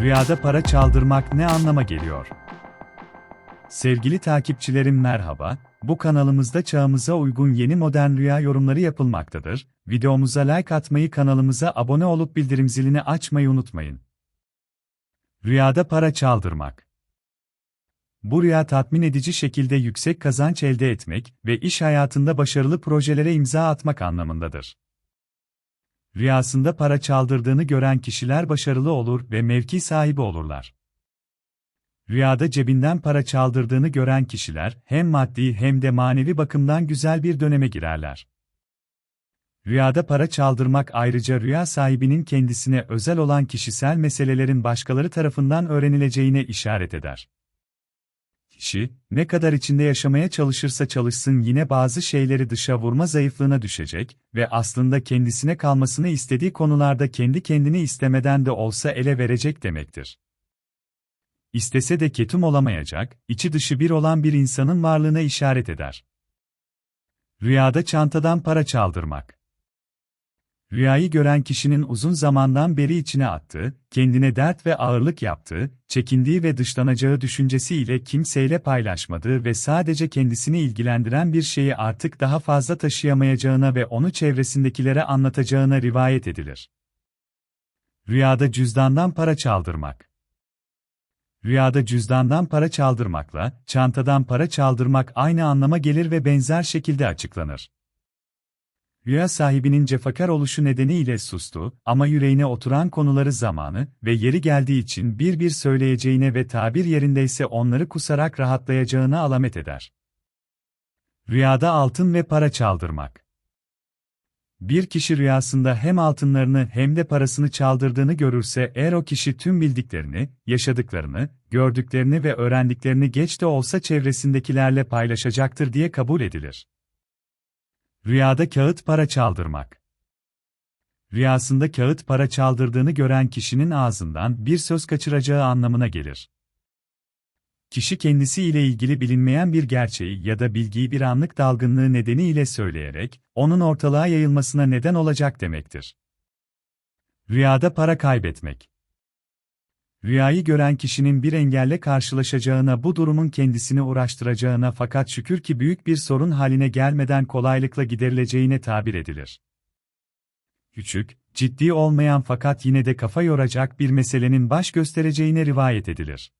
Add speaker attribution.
Speaker 1: Rüyada para çaldırmak ne anlama geliyor? Sevgili takipçilerim merhaba, bu kanalımızda çağımıza uygun yeni modern rüya yorumları yapılmaktadır. Videomuza like atmayı, kanalımıza abone olup bildirim zilini açmayı unutmayın. Rüyada para çaldırmak. Bu rüya tatmin edici şekilde yüksek kazanç elde etmek ve iş hayatında başarılı projelere imza atmak anlamındadır. Rüyasında para çaldırdığını gören kişiler başarılı olur ve mevki sahibi olurlar. Rüyada cebinden para çaldırdığını gören kişiler hem maddi hem de manevi bakımdan güzel bir döneme girerler. Rüyada para çaldırmak ayrıca rüya sahibinin kendisine özel olan kişisel meselelerin başkaları tarafından öğrenileceğine işaret eder. Kişi, ne kadar içinde yaşamaya çalışırsa çalışsın yine bazı şeyleri dışa vurma zayıflığına düşecek ve aslında kendisine kalmasını istediği konularda kendi kendini istemeden de olsa ele verecek demektir. İstese de ketum olamayacak, içi dışı bir olan bir insanın varlığına işaret eder. Rüyada çantadan para çaldırmak. Rüyayı gören kişinin uzun zamandan beri içine attığı, kendine dert ve ağırlık yaptığı, çekindiği ve dışlanacağı düşüncesiyle kimseyle paylaşmadığı ve sadece kendisini ilgilendiren bir şeyi artık daha fazla taşıyamayacağına ve onu çevresindekilere anlatacağına rivayet edilir. Rüyada cüzdandan para çaldırmak. Rüyada cüzdandan para çaldırmakla, çantadan para çaldırmak aynı anlama gelir ve benzer şekilde açıklanır. Rüya sahibinin cefakar oluşu nedeniyle sustu ama yüreğine oturan konuları zamanı ve yeri geldiği için bir bir söyleyeceğine ve tabir yerindeyse onları kusarak rahatlayacağına alamet eder. Rüyada altın ve para çaldırmak. Bir kişi rüyasında hem altınlarını hem de parasını çaldırdığını görürse eğer o kişi tüm bildiklerini, yaşadıklarını, gördüklerini ve öğrendiklerini geç de olsa çevresindekilerle paylaşacaktır diye kabul edilir. Rüyada kağıt para çaldırmak. Rüyasında kağıt para çaldırdığını gören kişinin ağzından bir söz kaçıracağı anlamına gelir. Kişi kendisi ile ilgili bilinmeyen bir gerçeği ya da bilgiyi bir anlık dalgınlığı nedeniyle söyleyerek, onun ortalığa yayılmasına neden olacak demektir. Rüyada para kaybetmek. Rüyayı gören kişinin bir engelle karşılaşacağına bu durumun kendisini uğraştıracağına fakat şükür ki büyük bir sorun haline gelmeden kolaylıkla giderileceğine tabir edilir. Küçük, ciddi olmayan fakat yine de kafa yoracak bir meselenin baş göstereceğine rivayet edilir.